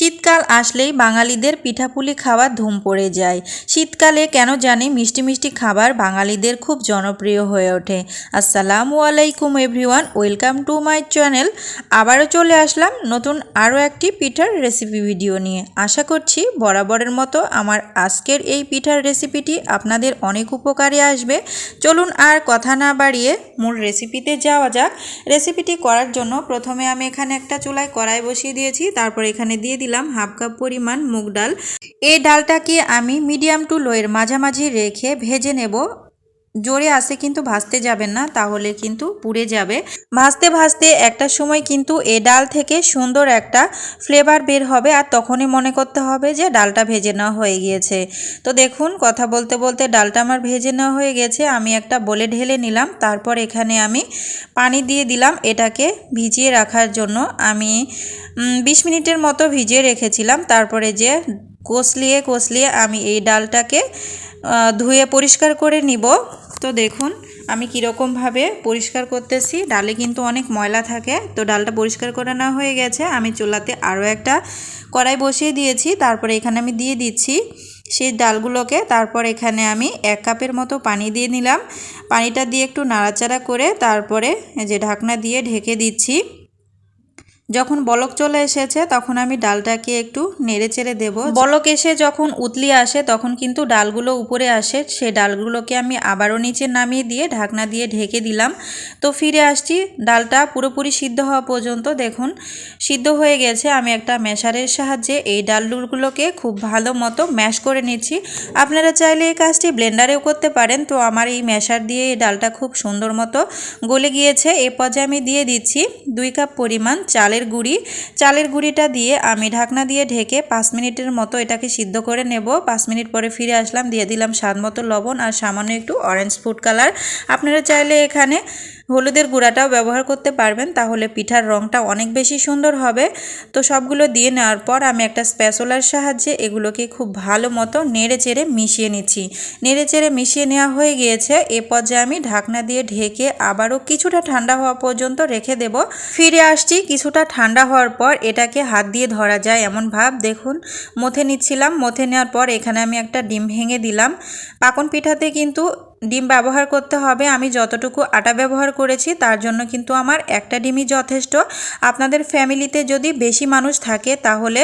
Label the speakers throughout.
Speaker 1: শীতকাল আসলেই বাঙালিদের পিঠাপুলি খাওয়ার ধুম পড়ে যায়। শীতকালে কেন জানি মিষ্টি মিষ্টি খাবার বাঙালিদের খুব জনপ্রিয় হয়ে ওঠে। আসসালামু আলাইকুম everyone, welcome to my channel. আবারও চলে আসলাম নতুন আরও একটি পিঠার রেসিপি ভিডিও নিয়ে। আশা করছি বরাবরের মতো আমার আজকের এই পিঠার রেসিপিটি আপনাদের অনেক উপকারে আসবে। চলুন আর কথা না বাড়িয়ে মূল রেসিপিতে যাওয়া যাক। রেসিপিটি করার জন্য প্রথমে আমি এখানে একটা চুলায় কড়াই বসিয়ে দিয়েছি, তারপর এখানে দিয়ে দিলাম হাফ কাপ পরিমাণ মুগ ডাল। এই ডালটাকে আমি মিডিয়াম টু লোয়ের মাঝামাঝি রেখে ভেজে নেব। জোরে আসে কিন্তু ভাজতে যাবেন না, তাহলে কিন্তু পুড়ে যাবে। ভাজতে ভাজতে একটা সময় কিন্তু এ ডাল থেকে সুন্দর একটা ফ্লেভার বের হবে আর তখনই মনে করতে হবে যে ডালটা ভেজে নেওয়া হয়ে গিয়েছে। তো দেখুন, কথা বলতে বলতে ডালটা আমার ভেজে নেওয়া হয়ে গেছে, আমি একটা বলে ঢেলে নিলাম, তারপর এখানে আমি পানি দিয়ে দিলাম এটাকে ভিজিয়ে রাখার জন্য। আমি বিশ মিনিটের মতো ভিজিয়ে রেখেছিলাম, তারপরে যে কষলিয়ে কষলিয়ে আমি এই ডালটাকে ধুয়ে পরিষ্কার করে নিব। তো দেখুন, আমি কীরকমভাবে পরিষ্কার করতেছি। ডালে কিন্তু অনেক ময়লা থাকে। তো ডালটা পরিষ্কার করে নেওয়া হয়ে গেছে। আমি চুলাতে আরও একটা কড়াই বসিয়ে দিয়েছি। তারপরে এখানে আমি দিয়ে দিচ্ছি সেই ডালগুলোকে। তারপর এখানে আমি এক কাপের মতো পানি দিয়ে নিলাম। পানিটা দিয়ে একটু নাড়াচাড়া করে তারপরে যে ঢাকনা দিয়ে ঢেকে দিচ্ছি। যখন বলক চলে এসেছে, তখন আমি ডালটাকে একটু নেড়ে চেড়ে দেবো। বলক এসে যখন উতলি আসে, তখন কিন্তু ডালগুলো উপরে আসে। সেই ডালগুলোকে আমি আবারও নিচে নামিয়ে দিয়ে ঢাকনা দিয়ে ঢেকে দিলাম। তো ফিরে আসছি। ডালটা পুরোপুরি সিদ্ধ হওয়া পর্যন্ত দেখুন, সিদ্ধ হয়ে গেছে। আমি একটা ম্যাশারের সাহায্যে এই ডালগুলোকে খুব ভালো মতো ম্যাশ করে নিচ্ছি। আপনারা চাইলে এই কাজটি ব্লেন্ডারেও করতে পারেন। তো আমার এই ম্যাশার দিয়ে এই ডালটা খুব সুন্দর মতো গলে গিয়েছে। এ পর্যায়ে আমি দিয়ে দিচ্ছি দুই কাপ পরিমাণ চালের চালের গুঁড়ি। চালের গুঁড়িটা দিয়ে আমি ঢাকনা দিয়ে ঢেকে পাঁচ মিনিটের মতো এটাকে সিদ্ধ করে নেব। পাঁচ মিনিট পরে ফিরে আসলাম, দিয়ে দিলাম স্বাদ মতো লবণ আর সামান্য একটু অরেঞ্জ ফুড কালার আপনারা চাইলে এখানে হলুদের গুঁড়াটাও ব্যবহার করতে পারবেন, তাহলে পিঠার রঙটা অনেক বেশি সুন্দর হবে। তো সবগুলো দিয়ে নেওয়ার পর আমি একটা স্প্যাসোলার সাহায্যে এগুলোকে খুব ভালো মতো নেড়ে চেড়ে মিশিয়ে নিচ্ছি। নেড়ে চেড়ে মিশিয়ে নেওয়া হয়ে গিয়েছে, এ পর্যায়ে আমি ঢাকনা দিয়ে ঢেকে আবারও কিছুটা ঠান্ডা হওয়া পর্যন্ত রেখে দেব। ফিরে আসছি, কিছুটা ঠান্ডা হওয়ার পর এটাকে হাত দিয়ে ধরা যায় এমন ভাব, দেখুন, মথে নিচ্ছিলাম। মথে নেওয়ার পর এখানে আমি একটা ডিম ভেঙে দিলাম। পাকন পিঠাতে কিন্তু ডিম ব্যবহার করতে হবে। আমি যতটুকু আটা ব্যবহার করেছি, তার জন্য কিন্তু আমার একটা ডিমই যথেষ্ট। আপনাদের ফ্যামিলিতে যদি বেশি মানুষ থাকে, তাহলে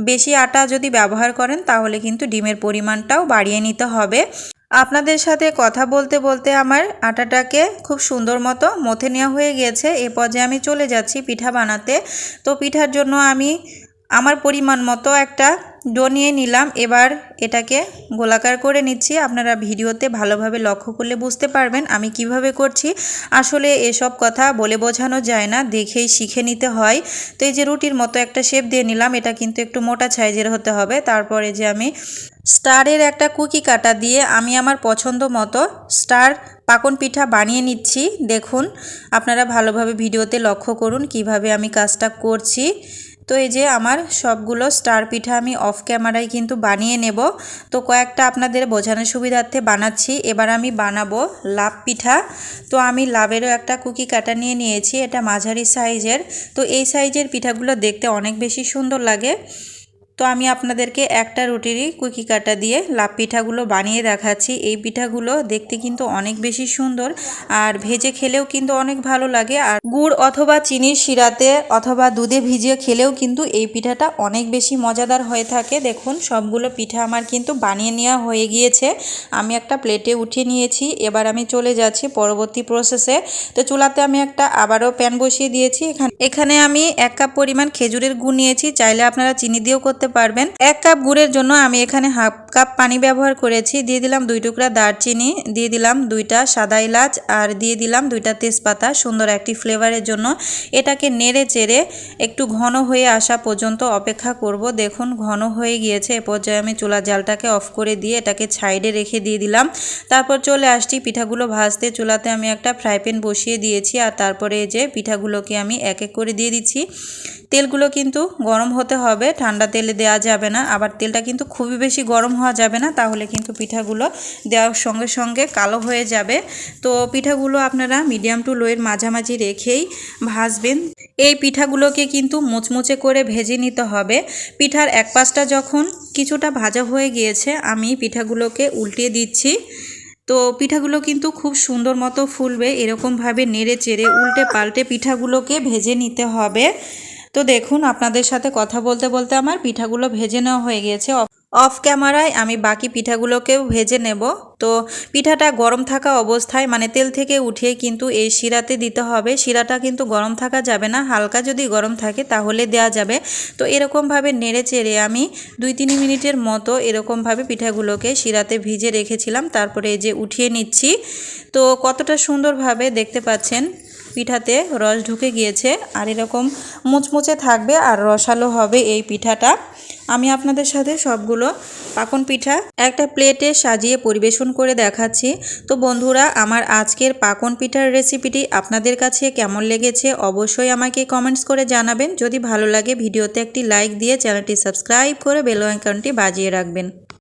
Speaker 1: বেশি আটা যদি ব্যবহার করেন, তাহলে কিন্তু ডিমের পরিমাণটাও বাড়িয়ে নিতে হবে। আপনাদের সাথে কথা বলতে বলতে আমার আটাটাকে খুব সুন্দর মতো মথে নেওয়া হয়ে গেছে। এ পর্যায়ে আমি চলে যাচ্ছি পিঠা বানাতে। তো পিঠার জন্য আমি আমার পরিমাণ মতো একটা ডো নিয়ে নিলাম। এবার এটাকে গোলাকার করে নিচ্ছি। আপনারা ভিডিওতে ভালোভাবে লক্ষ্য করলে বুঝতে পারবেন আমি কীভাবে করছি। আসলে এসব কথা বলে বোঝানো যায় না, দেখেই শিখে নিতে হয়। তো এই যে রুটির মতো একটা শেপ দিয়ে নিলাম, এটা কিন্তু একটু মোটা সাইজের হতে হবে। তারপরে যে আমি স্টারের একটা কুকি কাটা দিয়ে আমি আমার পছন্দ মতো স্টার পাকন পিঠা বানিয়ে নিচ্ছি। দেখুন, আপনারা ভালোভাবে ভিডিওতে লক্ষ্য করুন কীভাবে আমি কাজটা করছি। তো এই যে আমার সবগুলো স্টার পিঠা আমি অফ ক্যামেরায় কিন্তু বানিয়ে নেব। তো কয়েকটা আপনাদের বোঝানোর সুবিধার্থে বানাচ্ছি। এবার আমি বানাবো লাভ পিঠা। তো আমি লাভেরও একটা কুকি কাটা নিয়ে নিয়েছি। এটা মাঝারি সাইজের তো এই সাইজের পিঠাগুলো দেখতে অনেক বেশি সুন্দর লাগে। তো আমি আপনাদেরকে একটা রুটিরই কুকি কাটা দিয়ে লাভ পিঠাগুলো বানিয়ে দেখাচ্ছি। এই পিঠাগুলো দেখতে কিন্তু অনেক বেশি সুন্দর আর ভেজে খেলেও কিন্তু অনেক ভালো লাগে। আর গুড় অথবা চিনির শিরাতে অথবা দুধে ভিজিয়ে খেলেও কিন্তু এই পিঠাটা অনেক বেশি মজাদার হয়ে থাকে। দেখুন, সবগুলো পিঠা আমার কিন্তু বানিয়ে নেওয়া হয়ে গিয়েছে। আমি একটা প্লেটে উঠিয়ে নিয়েছি। এবার আমি চলে যাচ্ছি পরবর্তী প্রসেসে তো চুলাতে আমি একটা আবারও প্যান বসিয়ে দিয়েছি। এখানে এখানে আমি এক কাপ পরিমাণ খেজুরের গুড় নিয়েছি। চাইলে আপনারা চিনি দিয়েও করতে পারবেন। এক কাপ গুড়ের জন্য আমি এখানে হাফ কাপ পানি ব্যবহার করেছি। দিয়ে দিলাম দুই টুকরা দারচিনি, দিয়ে দিলাম দুইটা সাদা এলাচ আর দিয়ে দিলাম দুইটা তেজপাতা। সুন্দর একটি ফ্লেভারের জন্য এটাকে নেড়ে চেড়ে একটু ঘন হয়ে আসা পর্যন্ত অপেক্ষা করব। দেখুন, ঘন হয়ে গিয়েছে। এ পর্যায়ে আমি চুলা জালটাকে অফ করে দিয়ে এটাকে সাইডে রেখে দিয়ে দিলাম। তারপর চলে আসছি পিঠাগুলো ভাজতে। চুলাতে আমি একটা ফ্রাই প্যান বসিয়ে দিয়েছি আর তারপরে যে পিঠাগুলোকে আমি এক এক করে দিয়ে দিচ্ছি। তেলগুলো কিন্তু গরম হতে হবে। ঠান্ডা তেলে দেওয়া যাবে না। আবার তেলটা কিন্তু খুবই বেশি গরম হওয়া যাবে না, তাহলে কিন্তু পিঠাগুলো দেওয়ার সঙ্গে সঙ্গে কালো হয়ে যাবে। তো পিঠাগুলো আপনারা মিডিয়াম টু লোয়ের মাঝামাঝি রেখেই ভাজবেন। এই পিঠাগুলোকে কিন্তু মুচমুচে করে ভেজে নিতে হবে। পিঠার এক পাশটা যখন কিছুটা ভাজা হয়ে গিয়েছে, আমি পিঠাগুলোকে উল্টিয়ে দিচ্ছি। তো পিঠাগুলো কিন্তু খুব সুন্দর মতো ফুলবে, এরকমভাবে নেড়ে চেড়ে উল্টে পাল্টে পিঠাগুলোকে ভেজে নিতে হবে। তো দেখুন, আপনাদের সাথে কথা বলতে বলতে আমার পিঠাগুলো ভেজে নেওয়া হয়ে গিয়েছে। অফ ক্যামেরায় আমি বাকি পিঠাগুলোকেও ভেজে নেব। তো পিঠাটা গরম থাকা অবস্থায় মানে তেল থেকে উঠিয়ে কিন্তু এই শিরাতে দিতে হবে। শিরাটা কিন্তু গরম থাকা যাবে না, হালকা যদি গরম থাকে তাহলে দেয়া যাবে। তো এরকমভাবে নেড়ে চেড়ে আমি দুই তিন মিনিটের মতো এরকমভাবে পিঠাগুলোকে শিরাতে ভিজে রেখেছিলাম। তারপরে যে উঠিয়ে নিচ্ছি। তো কতটা সুন্দরভাবে দেখতে পাচ্ছেন পিঠাতে রস ঢুকে গিয়েছে আর এরকম মুচমুচে থাকবে আর রসালো হবে এই পিঠাটা। আমি আপনাদের সাথে সবগুলো পাকন পিঠা একটা প্লেটে সাজিয়ে পরিবেশন করে দেখাচ্ছি। তো বন্ধুরা, আমার আজকের পাকন পিঠার রেসিপিটি আপনাদের কাছে কেমন লেগেছে অবশ্যই আমাকে কমেন্টস করে জানাবেন। যদি ভালো লাগে, ভিডিওতে একটি লাইক দিয়ে চ্যানেলটি সাবস্ক্রাইব করে বেল আইকনটি বাজিয়ে রাখবেন।